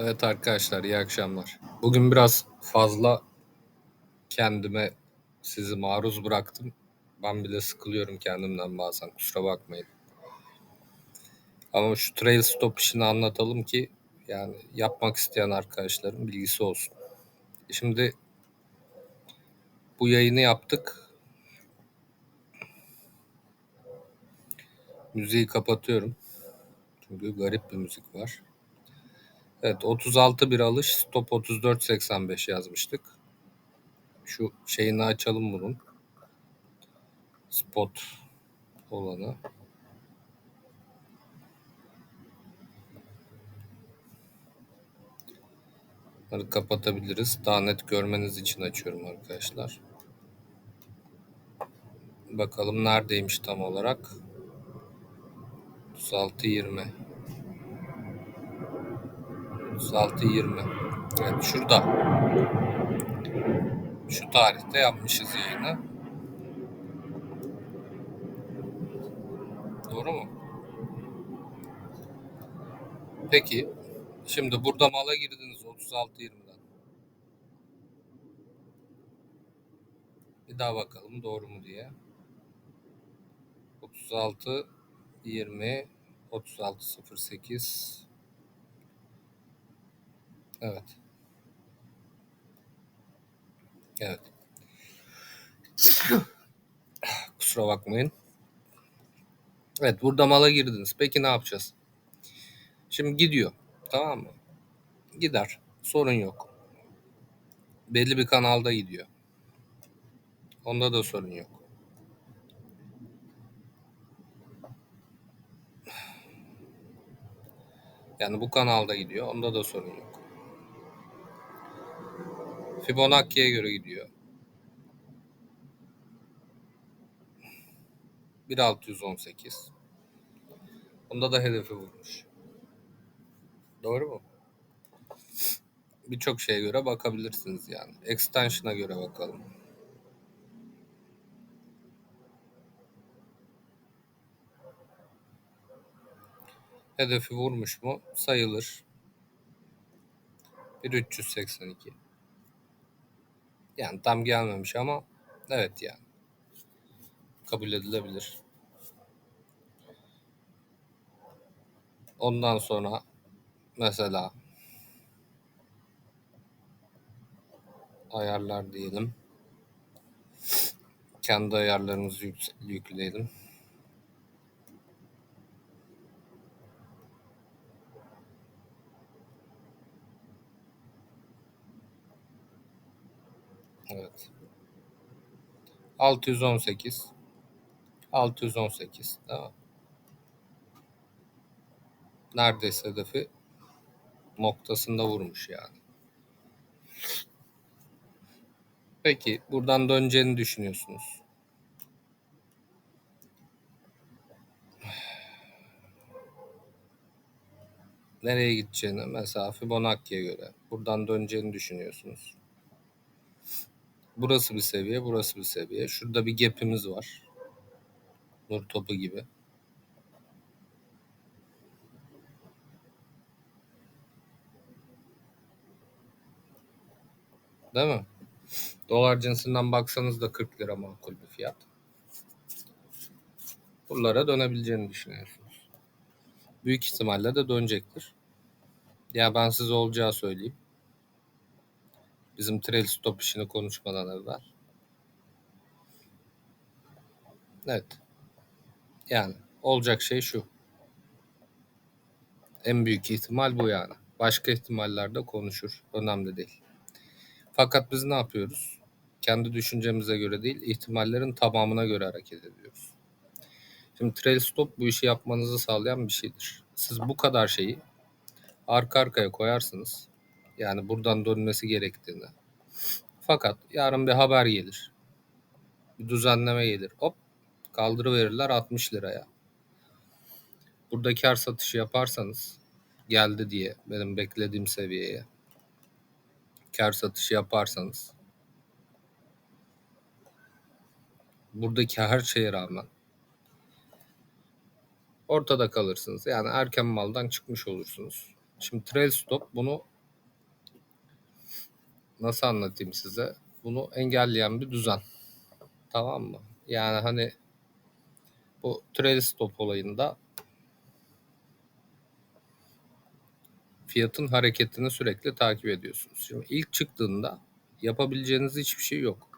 Evet arkadaşlar iyi akşamlar. Bugün biraz fazla kendime sizi maruz bıraktım. Ben bile sıkılıyorum kendimden bazen kusura bakmayın. Ama şu trail stop işini anlatalım ki yani yapmak isteyen arkadaşların bilgisi olsun. Şimdi bu yayını yaptık. Müziği kapatıyorum. Çünkü garip bir müzik var. Evet 36 bir alış stop 34.85 yazmıştık. Şu şeyini açalım bunun. Spot olanı. Bunları kapatabiliriz. Daha net görmeniz için açıyorum arkadaşlar. Bakalım neredeymiş tam olarak. 36.20 36.20 Evet şurada. Şu tarihte yapmışız yayını. Doğru mu? Peki. Şimdi burada mala girdiniz 36.20'den. Bir daha bakalım doğru mu diye. 36 20 36 08 Evet. Evet. Kusura bakmayın. Evet burada mala girdiniz. Peki ne yapacağız? Şimdi gidiyor. Tamam mı? Gider. Sorun yok. Belli bir kanalda gidiyor. Onda da sorun yok. Yani bu kanalda gidiyor. Onda da sorun yok. Fibonacci'ye göre gidiyor. 1618. Onda da hedefi vurmuş. Doğru mu? Birçok şeye göre bakabilirsiniz yani. Extension'a göre bakalım. Hedefi vurmuş mu? Sayılır. 1382. Yani tam gelmemiş ama evet yani. Kabul edilebilir. Ondan sonra mesela ayarlar diyelim. Kendi ayarlarımızı yük- yükleyelim. Evet. 618 618 tamam. Neredeyse hedefi noktasında vurmuş yani. Peki buradan döneceğini düşünüyorsunuz. Nereye gideceğini mesela Fibonacci'ye göre buradan döneceğini düşünüyorsunuz. Burası bir seviye, burası bir seviye. Şurada bir gap'imiz var. Nur topu gibi. Değil mi? Dolar cinsinden baksanız da 40 lira makul bir fiyat. Buralara dönebileceğini düşünüyorsunuz. Büyük ihtimalle de dönecektir. Ya ben size olacağı söyleyeyim. Bizim trail stop işini konuşmadan evvel. Evet. Yani olacak şey şu. En büyük ihtimal bu yani. Başka ihtimallerde konuşur. Önemli değil. Fakat biz ne yapıyoruz? Kendi düşüncemize göre değil, ihtimallerin tamamına göre hareket ediyoruz. Şimdi trail stop bu işi yapmanızı sağlayan bir şeydir. Siz bu kadar şeyi arka arkaya koyarsınız. Yani buradan dönmesi gerektiğini. Fakat yarın bir haber gelir. Bir düzenleme gelir. Hop kaldırıverirler 60 liraya. Burada kar satışı yaparsanız geldi diye benim beklediğim seviyeye kar satışı yaparsanız buradaki her şeye rağmen ortada kalırsınız. Yani erken maldan çıkmış olursunuz. Şimdi trail stop bunu nasıl anlatayım size? Bunu engelleyen bir düzen. Tamam mı? Yani hani bu trail stop olayında fiyatın hareketini sürekli takip ediyorsunuz. Şimdi ilk çıktığında yapabileceğiniz hiçbir şey yok.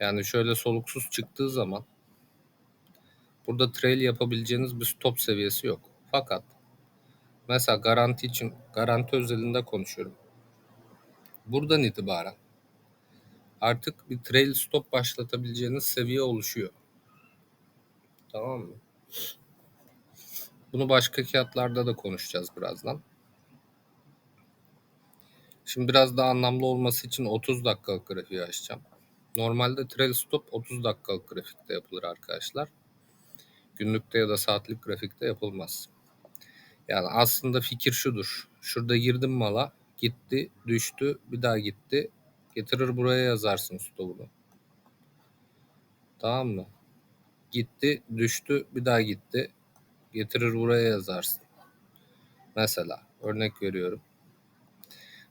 Yani şöyle soluksuz çıktığı zaman burada trail yapabileceğiniz bir stop seviyesi yok. Fakat mesela garanti için garanti özelinde konuşuyorum. Buradan itibaren artık bir trail stop başlatabileceğiniz seviye oluşuyor. Tamam mı? Bunu başka kağıtlarda da konuşacağız birazdan. Şimdi biraz daha anlamlı olması için 30 dakikalık grafiği açacağım. Normalde trail stop 30 dakikalık grafikte yapılır arkadaşlar. Günlükte ya da saatlik grafikte yapılmaz. Yani aslında fikir şudur. Şurada girdim mala, gitti, düştü, bir daha gitti. Getirir buraya yazarsın stopunu. Tamam mı? Gitti, düştü, bir daha gitti. Getirir buraya yazarsın. Mesela örnek veriyorum.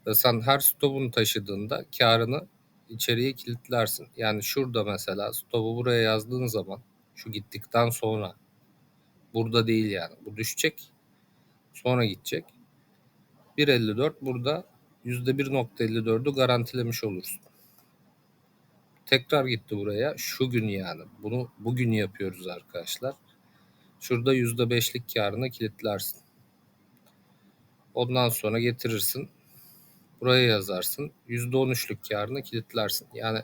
Ve sen her stopunu taşıdığında karını içeriye kilitlersin. Yani şurada mesela stopu buraya yazdığın zaman şu gittikten sonra burada değil yani. Bu düşecek. Sonra gidecek. 1.54 burada %1.54'ü garantilemiş olursun. Tekrar gitti buraya. Şu gün yani. Bunu bugün yapıyoruz arkadaşlar. Şurada %5'lik karını kilitlersin. Ondan sonra getirirsin. Buraya yazarsın. %13'lük karını kilitlersin. Yani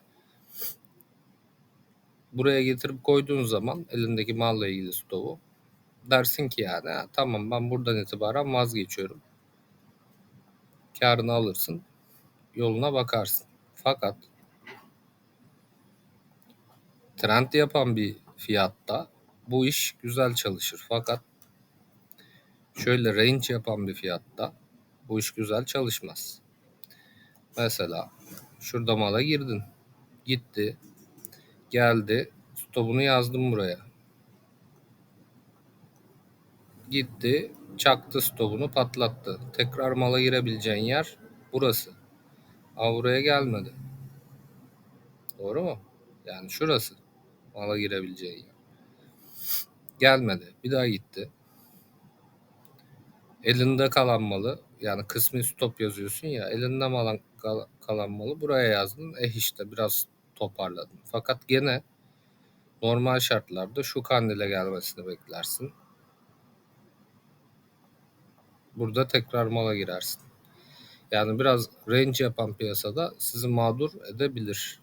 buraya getirip koyduğun zaman elindeki malla ilgili stoğu dersin ki yani tamam ben buradan itibaren vazgeçiyorum. Karını alırsın. Yoluna bakarsın. Fakat trend yapan bir fiyatta bu iş güzel çalışır. Fakat şöyle range yapan bir fiyatta bu iş güzel çalışmaz. Mesela şurada mala girdin. Gitti. Geldi. Stopunu yazdım buraya. Gitti. Çaktı stopunu patlattı. Tekrar mala girebileceğin yer burası. Buraya gelmedi. Doğru mu? Yani şurası. Mala girebileceğin yer. Gelmedi. Bir daha gitti. Elinde kalan malı yani kısmi stop yazıyorsun ya elinde malan kal- kalan malı buraya yazdın. Eh işte biraz toparladın. Fakat gene normal şartlarda şu kandile gelmesini beklersin. Burada tekrar mala girersin. Yani biraz range yapan piyasada sizi mağdur edebilir.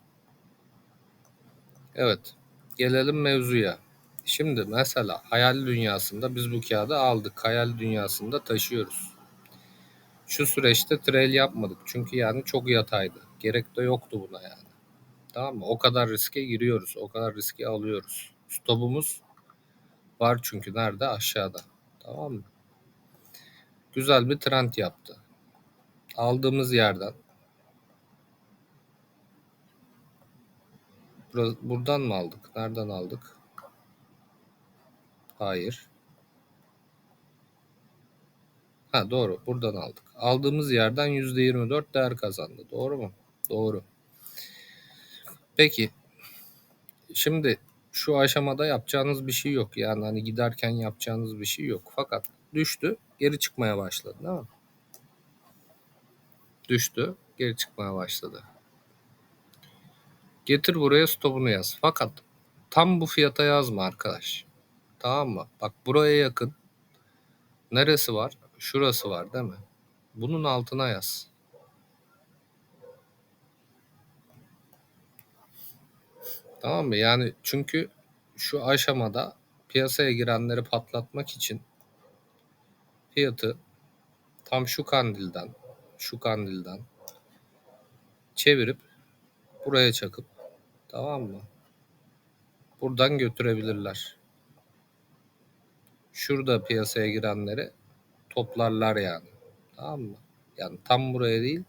Evet. Gelelim mevzuya. Şimdi mesela hayal dünyasında biz bu kağıdı aldık. Hayal dünyasında taşıyoruz. Şu süreçte trail yapmadık. Çünkü yani çok yataydı. Gerek de yoktu buna yani. Tamam mı? O kadar riske giriyoruz. O kadar riski alıyoruz. Stopumuz var çünkü nerede? Aşağıda. Tamam mı? Güzel bir trend yaptı. Aldığımız yerden Bura- buradan mı aldık? Nereden aldık? Hayır. Ha doğru. Buradan aldık. Aldığımız yerden %24 değer kazandı. Doğru mu? Doğru. Peki. Şimdi şu aşamada yapacağınız bir şey yok. Yani hani giderken yapacağınız bir şey yok. Fakat düştü, geri çıkmaya başladı değil mi? Düştü, geri çıkmaya başladı. Getir buraya stopunu yaz. Fakat tam bu fiyata yazma arkadaş. Tamam mı? Bak buraya yakın. Neresi var? Şurası var değil mi? Bunun altına yaz. Tamam mı? Yani çünkü şu aşamada piyasaya girenleri patlatmak için fiyatı tam şu kandilden, şu kandilden çevirip buraya çakıp tamam mı? Buradan götürebilirler. Şurada piyasaya girenleri toplarlar yani. Tamam mı? Yani tam buraya değil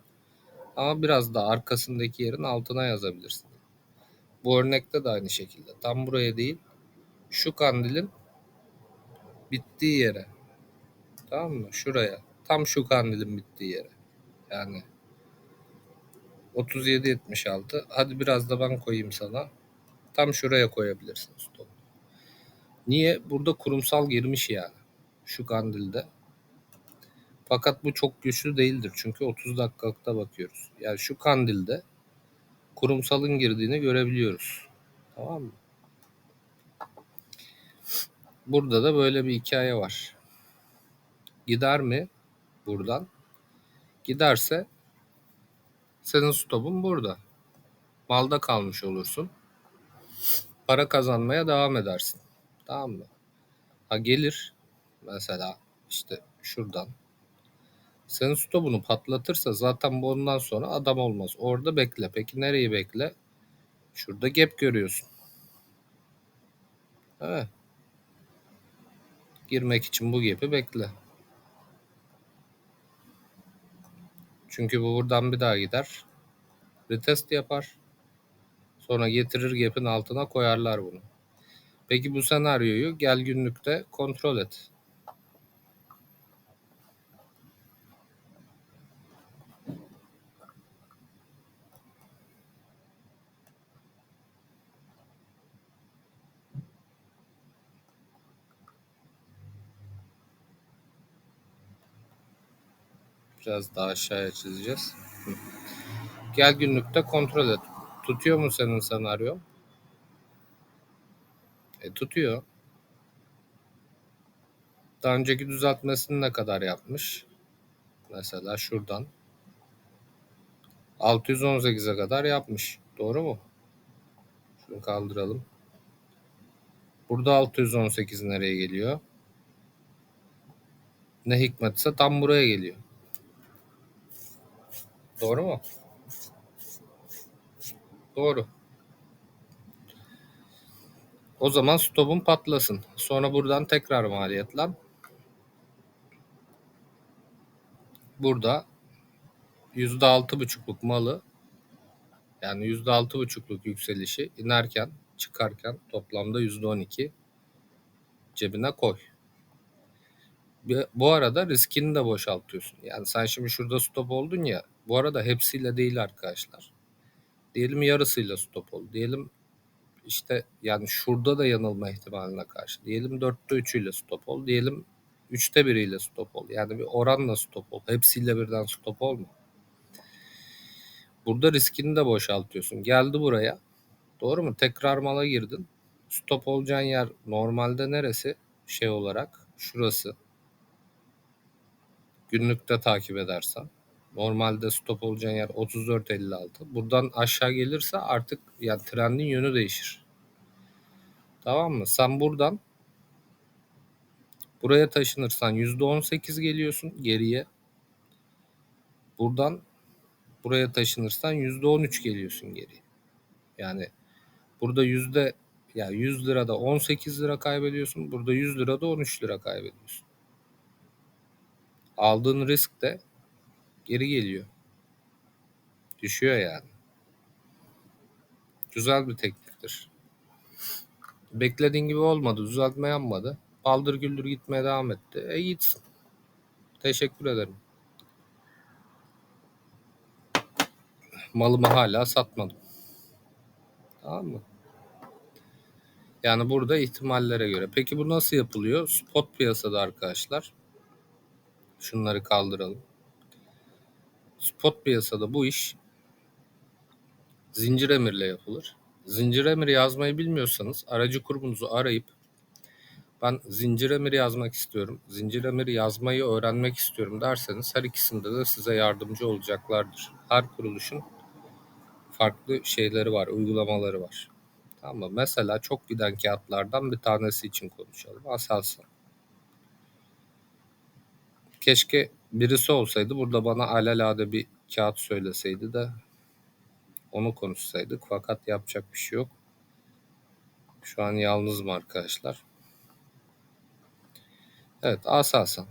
ama biraz da arkasındaki yerin altına yazabilirsin. Bu örnekte de aynı şekilde. Tam buraya değil şu kandilin bittiği yere. Tamam mı? Şuraya. tam şu kandilin bittiği yere. Yani 37.76. Hadi biraz da ben koyayım sana. Tam şuraya koyabilirsin stop. Niye? Burada kurumsal girmiş yani. Şu kandilde. Fakat bu çok güçlü değildir. Çünkü 30 dakikalıkta bakıyoruz. Yani şu kandilde kurumsalın girdiğini görebiliyoruz. Tamam mı? Burada da böyle bir hikaye var. Gider mi buradan? Giderse senin stopun burada. Malda kalmış olursun. Para kazanmaya devam edersin. Tamam mı? Ha gelir mesela işte şuradan. Senin stopunu patlatırsa zaten bu ondan sonra adam olmaz. Orada bekle. Peki nereyi bekle? Şurada gap görüyorsun. Evet. Girmek için bu gap'i bekle. Çünkü bu buradan bir daha gider. Retest yapar. Sonra getirir gap'in altına koyarlar bunu. Peki bu senaryoyu gel günlükte kontrol et. Biraz daha aşağıya çizeceğiz. Gel günlükte kontrol et. Tutuyor mu senin senaryo? E tutuyor. Daha önceki düzeltmesini ne kadar yapmış? Mesela şuradan 618'e kadar yapmış. Doğru mu? Şunu kaldıralım. Burada 618 nereye geliyor? Ne hikmetse tam buraya geliyor. Doğru mu? Doğru. O zaman stopun patlasın. Sonra buradan tekrar maliyetlen. Burada %6,5'luk malı yani %6,5'luk yükselişi inerken çıkarken toplamda %12 cebine koy. Bu arada riskini de boşaltıyorsun. Yani sen şimdi şurada stop oldun ya. Bu arada hepsiyle değil arkadaşlar. Diyelim yarısıyla stop ol. Diyelim işte yani şurada da yanılma ihtimaline karşı. Diyelim dörtte üçüyle stop ol. Diyelim üçte biriyle stop ol. Yani bir oranla stop ol. Hepsiyle birden stop olma. Burada riskini de boşaltıyorsun. Geldi buraya. Doğru mu? Tekrar mala girdin. Stop olacağın yer normalde neresi? Şey olarak şurası. Günlükte takip edersen. Normalde stop olacağın yer 34.56. Buradan aşağı gelirse artık yani trendin yönü değişir. Tamam mı? Sen buradan buraya taşınırsan %18 geliyorsun geriye. Buradan buraya taşınırsan %13 geliyorsun geri. Yani burada yüzde yani 100 lirada 18 lira kaybediyorsun. Burada 100 lirada 13 lira kaybediyorsun. Aldığın risk de geri geliyor. Düşüyor yani. Güzel bir tekniktir. Beklediğin gibi olmadı. Düzeltme yanmadı. Baldır güldür gitmeye devam etti. E gitsin. Teşekkür ederim. Malımı hala satmadım. Tamam mı? Yani burada ihtimallere göre. Peki bu nasıl yapılıyor? Spot piyasada arkadaşlar. Şunları kaldıralım. Spot piyasada bu iş zincir emirle yapılır. Zincir emir yazmayı bilmiyorsanız aracı kurumunuzu arayıp ben zincir emir yazmak istiyorum. Zincir emir yazmayı öğrenmek istiyorum derseniz her ikisinde de size yardımcı olacaklardır. Her kuruluşun farklı şeyleri var, uygulamaları var. Tamam mı? Mesela çok giden kağıtlardan bir tanesi için konuşalım. Aselsan. Keşke birisi olsaydı burada bana alelade bir kağıt söyleseydi de onu konuşsaydık. Fakat yapacak bir şey yok. Şu an yalnızım arkadaşlar. Evet Aselsan.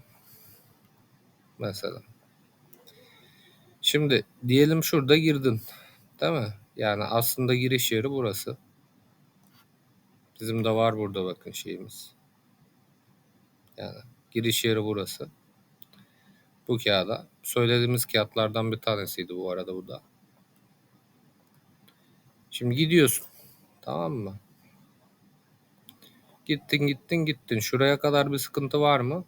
Mesela. Şimdi diyelim şurada girdin. Değil mi? Yani aslında giriş yeri burası. Bizim de var burada bakın şeyimiz. Yani giriş yeri burası. Bu kağıda. Söylediğimiz kağıtlardan bir tanesiydi bu arada bu da. Şimdi gidiyorsun. Tamam mı? Gittin gittin gittin. Şuraya kadar bir sıkıntı var mı?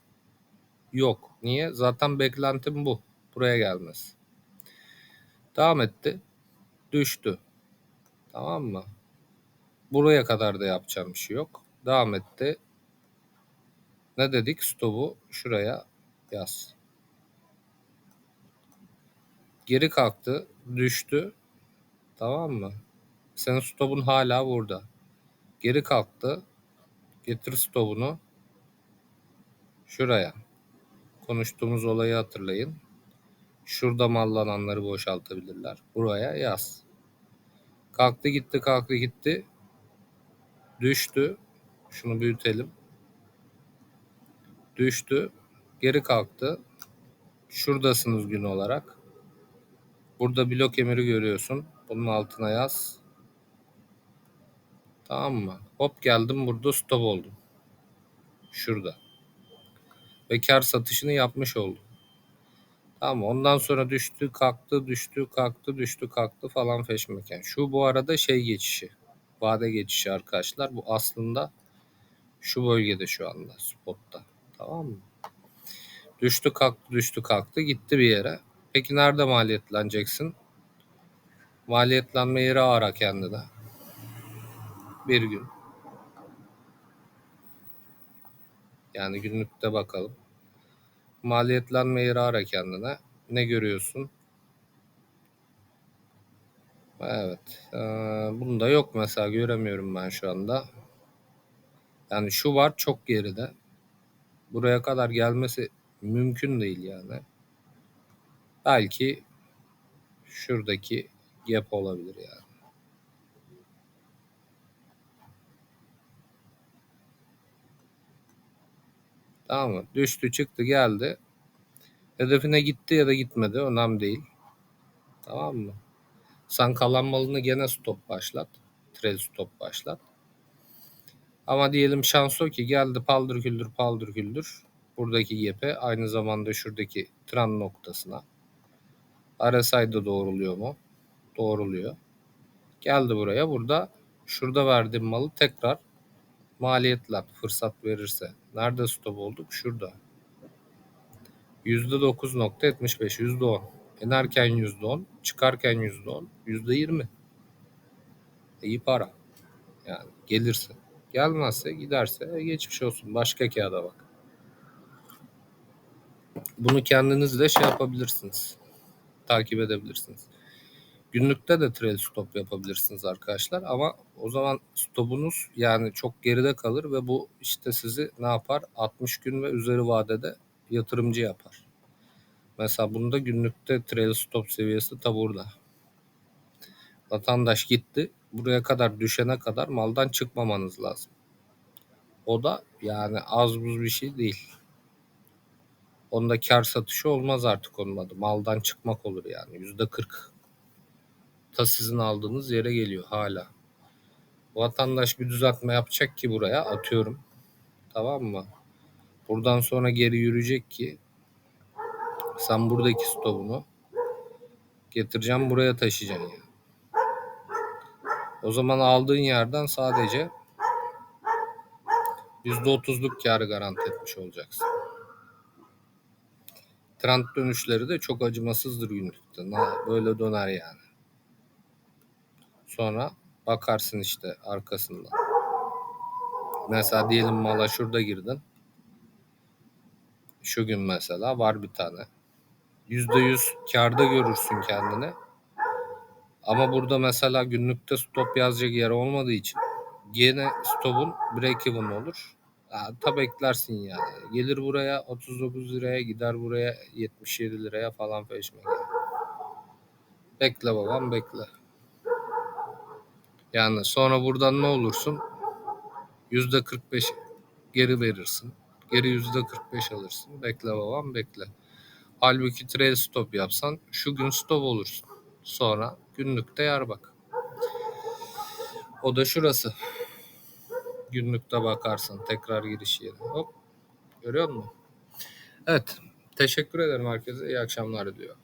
Yok. Niye? Zaten beklentim bu. Buraya gelmez. Devam etti. Düştü. Tamam mı? Buraya kadar da yapacağım bir şey yok. Devam etti. Ne dedik? Stop'u şuraya yaz. Geri kalktı. Düştü. Tamam mı? Senin stop'un hala burada. Geri kalktı. Getir stop'unu şuraya. Konuştuğumuz olayı hatırlayın. Şurada mallananları boşaltabilirler. Buraya yaz. Kalktı gitti kalktı gitti. Düştü. Şunu büyütelim. Düştü. Geri kalktı. Şuradasınız gün olarak. Burada blok emiri görüyorsun. Bunun altına yaz. Tamam mı? Hop geldim burada stop oldum. Şurada. Ve kar satışını yapmış oldum. Tamam ondan sonra düştü kalktı düştü kalktı düştü kalktı falan feşmeken. Şu bu arada şey geçişi. Vade geçişi arkadaşlar. Bu aslında şu bölgede şu anda spotta. Tamam mı? Düştü kalktı düştü kalktı gitti bir yere. Peki nerede maliyetleneceksin? Maliyetlenme yeri ara kendine. Bir gün. Yani günlükte bakalım. Maliyetlenme yeri ara kendine. Ne görüyorsun? Evet. Ee, bunda yok mesela göremiyorum ben şu anda. Yani şu var çok geride. Buraya kadar gelmesi mümkün değil yani. Belki şuradaki gap olabilir yani. Tamam mı? Düştü çıktı geldi. Hedefine gitti ya da gitmedi önemli değil. Tamam mı? Sen kalan malını gene stop başlat. Trail stop başlat. Ama diyelim şans o ki geldi paldır küldür paldır küldür. Buradaki gap'e aynı zamanda şuradaki tren noktasına. RSI'da doğruluyor mu? Doğruluyor. Geldi buraya. Burada şurada verdiğim malı tekrar maliyetle fırsat verirse. Nerede stop olduk? Şurada. %9.75, %10. İnerken %10, çıkarken %10, %20. İyi para. Yani gelirse. Gelmezse giderse e, geçmiş olsun. Başka kağıda bak. Bunu kendiniz de şey yapabilirsiniz. Takip edebilirsiniz. Günlükte de trail stop yapabilirsiniz arkadaşlar ama o zaman stopunuz yani çok geride kalır ve bu işte sizi ne yapar? 60 gün ve üzeri vadede yatırımcı yapar. Mesela bunda günlükte trail stop seviyesi ta burada. Vatandaş gitti. Buraya kadar düşene kadar maldan çıkmamanız lazım. O da yani az buz bir şey değil. Onda kar satışı olmaz artık onun adı. Maldan çıkmak olur yani. Yüzde kırk. Ta sizin aldığınız yere geliyor hala. Vatandaş bir düzeltme yapacak ki buraya atıyorum. Tamam mı? Buradan sonra geri yürüyecek ki sen buradaki stopunu getireceğim buraya taşıyacaksın yani. O zaman aldığın yerden sadece %30'luk karı garanti etmiş olacaksın. Trend dönüşleri de çok acımasızdır günlükte. Böyle döner yani. Sonra bakarsın işte arkasından. Mesela diyelim mala şurada girdin. Şu gün mesela var bir tane. %100 karda görürsün kendini. Ama burada mesela günlükte stop yazacak yer olmadığı için gene stopun break even olur. Ya, ta beklersin yani. Gelir buraya 39 liraya gider buraya 77 liraya falan peşmek. Bekle babam bekle. Yani sonra buradan ne olursun? Yüzde 45 geri verirsin. Geri yüzde 45 alırsın. Bekle babam bekle. Halbuki trail stop yapsan şu gün stop olursun. Sonra günlükte yer bak. O da şurası. Günlükte bakarsın tekrar giriş yeri. Hop. Görüyor musun? Evet. Teşekkür ederim herkese. İyi akşamlar diliyorum.